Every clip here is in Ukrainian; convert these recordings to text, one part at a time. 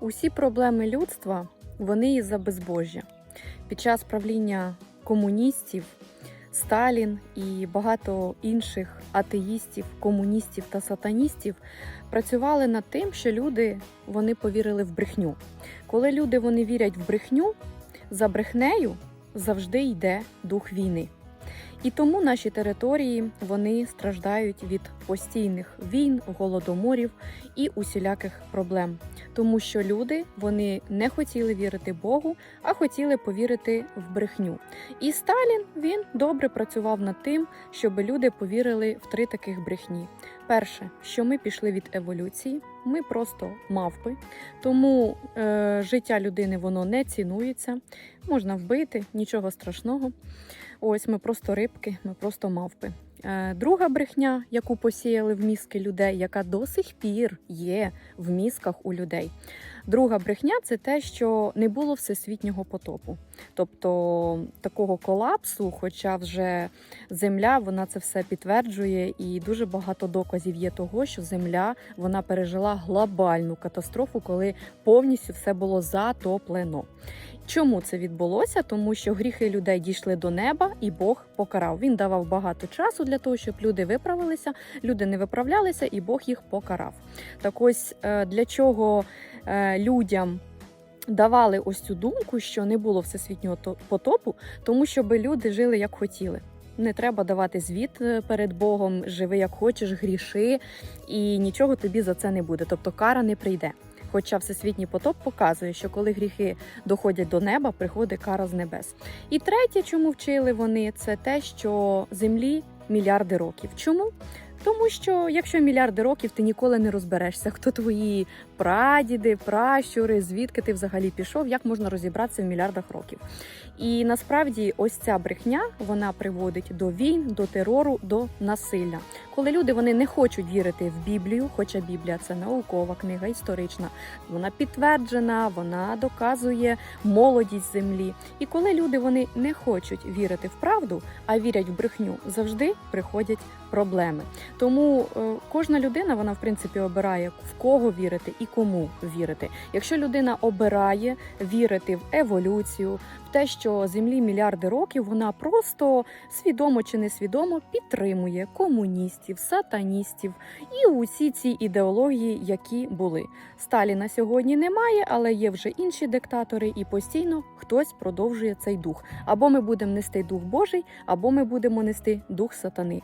Усі проблеми людства вони із-за безбожжя. Під час правління комуністів Сталін і багато інших атеїстів, комуністів та сатаністів працювали над тим, що люди вони повірили в брехню. Коли люди вони вірять в брехню, за брехнею завжди йде дух війни. І тому наші території вони страждають від постійних війн, голодоморів і усіляких проблем, тому що люди вони не хотіли вірити Богу, а хотіли повірити в брехню. І Сталін він добре працював над тим, щоб люди повірили в три таких брехні. Перше, що ми пішли від еволюції, ми просто мавпи, тому е, життя людини воно не цінується, можна вбити, нічого страшного. Ось ми просто рибки, ми просто мавпи. Е, Друга брехня, яку посіяли в мізки людей, яка до сих пір є в мізках у людей. Друга брехня це те, що не було всесвітнього потопу, тобто такого колапсу, хоча вже земля вона це все підтверджує, і дуже багато доказів є того, що земля вона пережила глобальну катастрофу, коли повністю все було затоплено. Чому це відбулося? Тому що гріхи людей дійшли до неба, і Бог покарав. Він давав багато часу для того, щоб люди виправилися. Люди не виправлялися, і Бог їх покарав. Так ось е, для чого е, людям. Давали ось цю думку, що не було всесвітнього потопу, тому щоб люди жили як хотіли. Не треба давати звіт е, перед Богом, живи як хочеш, гріши, і нічого тобі за це не буде. Тобто кара не прийде. Хоча всесвітній потоп показує, що коли гріхи доходять до неба, приходить кара з небес. І третє, чому вчили вони, це те, що землі мільярди років. Чому? Тому що якщо мільярди років ти ніколи не розберешся, хто твої прадіди, пращури, звідки ти взагалі пішов, як можна розібратися в мільярдах років. І насправді ось ця брехня вона приводить до війн, до терору, до насилля. Коли люди вони не хочуть вірити в Біблію, хоча Біблія це наукова книга, історична, вона підтверджена, вона доказує молодість землі. І коли люди вони не хочуть вірити в правду, а вірять в брехню, завжди приходять проблеми. Тому е, кожна людина вона в принципі обирає в кого вірити і кому вірити. Якщо людина обирає вірити в еволюцію, в те, що землі мільярди років, вона просто свідомо чи несвідомо підтримує комуністів, сатаністів і усі ці ідеології, які були. Сталіна сьогодні немає, але є вже інші диктатори, і постійно хтось продовжує цей дух. Або ми будемо нести дух Божий, або ми будемо нести дух сатани.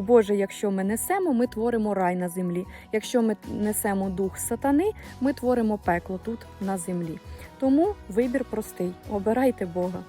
Дух Божий, якщо ми несемо, ми творимо рай на землі. Якщо ми несемо дух сатани, ми творимо пекло тут на землі. Тому вибір простий: обирайте Бога.